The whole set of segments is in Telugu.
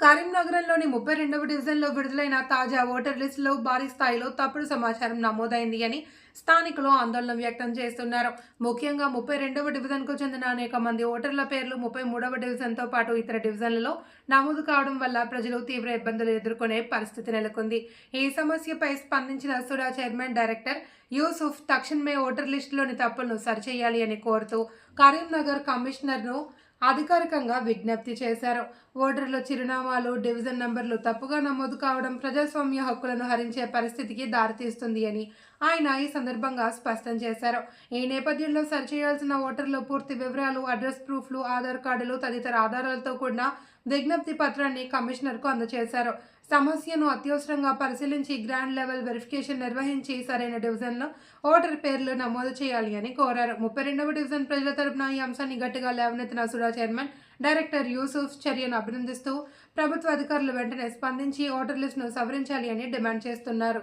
కరీంనగరంలోని ముప్పై రెండవ డివిజన్లో విడుదలైన తాజా ఓటర్ లిస్టులో భారీ స్థాయిలో తప్పుడు సమాచారం నమోదైంది అని స్థానికులు ఆందోళన వ్యక్తం చేస్తున్నారు. ముఖ్యంగా ముప్పై రెండవ డివిజన్కు చెందిన అనేక మంది ఓటర్ల పేర్లు ముప్పై మూడవ డివిజన్తో పాటు ఇతర డివిజన్లలో నమోదు కావడం వల్ల ప్రజలు తీవ్ర ఇబ్బందులు ఎదుర్కొనే పరిస్థితి నెలకొంది. ఈ సమస్యపై స్పందించిన సురా చైర్మన్ డైరెక్టర్ యూసుఫ్ తక్షణమే ఓటర్ లిస్టులోని తప్పులను సరిచేయాలి అని కోరుతూ కరీంనగర్ కమిషనర్ను అధికారికంగా విజ్ఞప్తి చేశారు. ఓటర్ల చిరునామాలు డివిజన్ నంబర్లు తప్పుగా నమోదు కావడం ప్రజాస్వామ్య హక్కులను హరించే పరిస్థితికి దారితీస్తుంది అని ఆయన ఈ సందర్భంగా స్పష్టం చేశారు. ఈ నేపథ్యంలో సరిచేయాల్సిన ఓటర్ల పూర్తి వివరాలు అడ్రస్ ప్రూఫ్లు ఆధార్ కార్డులు తదితర ఆధారాలతో కూడిన విజ్ఞప్తి పత్రాన్ని కమిషనర్కు అందజేశారు సమస్యను అత్యవసరంగా పరిశీలించి గ్రాండ్ లెవెల్ వెరిఫికేషన్ నిర్వహించి సరైన డివిజన్లో ఓటర్ పేర్లు నమోదు చేయాలి అని కోరారు. ముప్పై రెండవ డివిజన్ ప్రజల తరపున ఈ అంశాన్ని గట్టిగా లేవనెత్తిన సురా చైర్మన్ డైరెక్టర్ యూసుఫ్ చర్యను అభినందిస్తూ ప్రభుత్వ అధికారులు వెంటనే స్పందించి ఓటర్ లిస్టును సవరించాలి అని డిమాండ్ చేస్తున్నారు.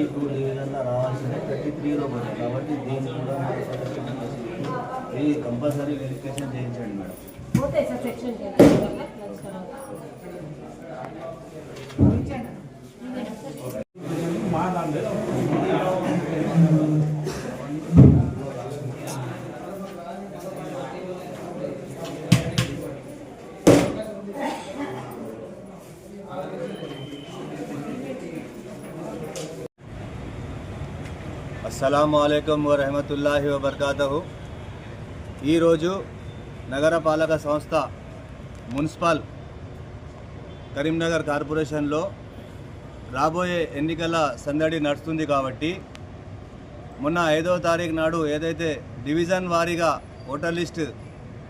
థర్టీ టూ డివిజన్లో రావాల్సిందే థర్టీ త్రీలో పోయింది కాబట్టి దీన్ని కూడా ఇది కంపల్సరీ వెరిఫికేషన్ చేయించండి మేడం. అస్సలం అయికం వరహమతుల్లాహి వబర్కాతహు. ఈరోజు నగరపాలక సంస్థ మున్సిపల్ కరీంనగర్ కార్పొరేషన్లో రాబోయే ఎన్నికల సందడి నడుస్తుంది కాబట్టి మొన్న ఐదవ తారీఖు నాడు ఏదైతే డివిజన్ వారీగా ఓటర్ లిస్ట్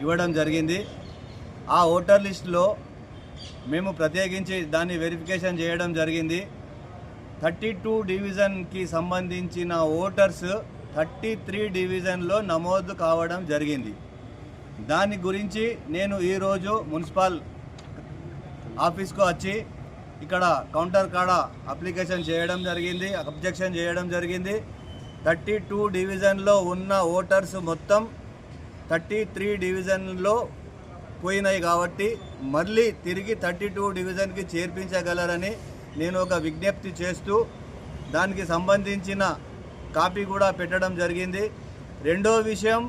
ఇవ్వడం జరిగింది ఆ ఓటర్ లిస్టులో మేము ప్రత్యేకించి దాన్ని వెరిఫికేషన్ చేయడం జరిగింది. థర్టీ టూ డివిజన్కి సంబంధించిన ఓటర్స్ థర్టీ త్రీ డివిజన్లో నమోదు కావడం జరిగింది. దాని గురించి నేను ఈరోజు మున్సిపల్ ఆఫీస్కు వచ్చి ఇక్కడ కౌంటర్ కాడ అప్లికేషన్ చేయడం జరిగింది అబ్జెక్షన్ చేయడం జరిగింది. థర్టీ టూ డివిజన్లో ఉన్న ఓటర్స్ మొత్తం థర్టీ త్రీ డివిజన్లో పోయినాయి కాబట్టి మళ్ళీ తిరిగి థర్టీ టూ డివిజన్కి చేర్పించగలరని నేను ఒక విజ్ఞప్తి చేస్తూ దానికి సంబంధించిన కాపీ కూడా పెట్టడం జరిగింది. రెండో విషయం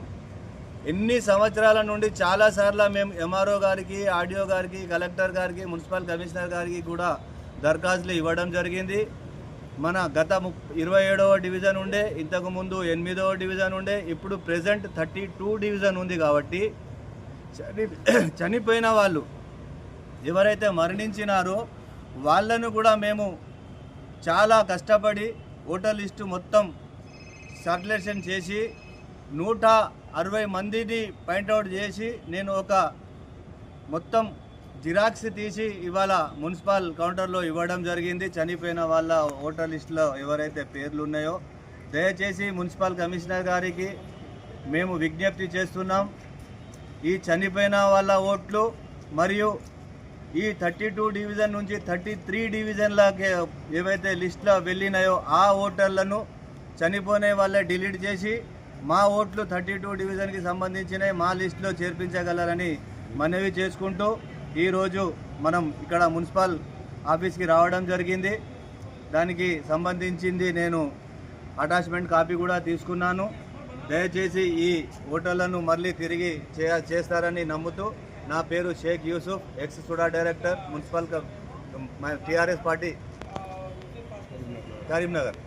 ఎన్ని సంవత్సరాల నుండి చాలాసార్లు మేము ఎంఆర్ఓ గారికి ఆర్డీఓ గారికి కలెక్టర్ గారికి మున్సిపల్ కమిషనర్ గారికి కూడా దరఖాస్తులు ఇవ్వడం జరిగింది. మన గత ము ఇరవై ఏడవ డివిజన్ ఉండే ఇంతకుముందు ఎనిమిదవ డివిజన్ ఉండే ఇప్పుడు ప్రెసెంట్ థర్టీ టూ డివిజన్ ఉంది కాబట్టి చని చనిపోయిన వాళ్ళు ఎవరైతే మరణించినారో వాళ్ళను కూడా మేము చాలా కష్టపడి ఓటర్ లిస్టు మొత్తం సర్కులేషన్ చేసి నూట అరవై మందిని పాయింట్అవుట్ చేసి నేను ఒక మొత్తం జిరాక్స్ తీసి ఇవాళ మున్సిపల్ కౌంటర్లో ఇవ్వడం జరిగింది. చనిపోయిన వాళ్ళ ఓటర్ లిస్టులో ఎవరైతే పేర్లు ఉన్నాయో దయచేసి మున్సిపల్ కమిషనర్ గారికి మేము విజ్ఞప్తి చేస్తున్నాం. ఈ చనిపోయిన వాళ్ళ ఓట్లు మరియు ఈ థర్టీ టూ డివిజన్ నుంచి థర్టీ త్రీ డివిజన్లకి ఏవైతే లిస్టులో వెళ్ళినాయో ఆ ఓటర్లను చనిపోయిన వాళ్ళే డిలీట్ చేసి మా ఓట్లు థర్టీ టూ డివిజన్కి సంబంధించినవి మా లిస్టులో చేర్పించగలరని మనవి చేసుకుంటూ ఈరోజు మనం ఇక్కడ మున్సిపల్ ఆఫీస్కి రావడం జరిగింది. దానికి సంబంధించింది నేను అటాచ్మెంట్ కాపీ కూడా తీసుకున్నాను. దయచేసి ఈ ఓటర్లను మళ్ళీ తిరిగి చేస్తారని నమ్ముతూ నా పేరు Sheikh Yusuf ex SUDA director municipal TRS party Karimnagar.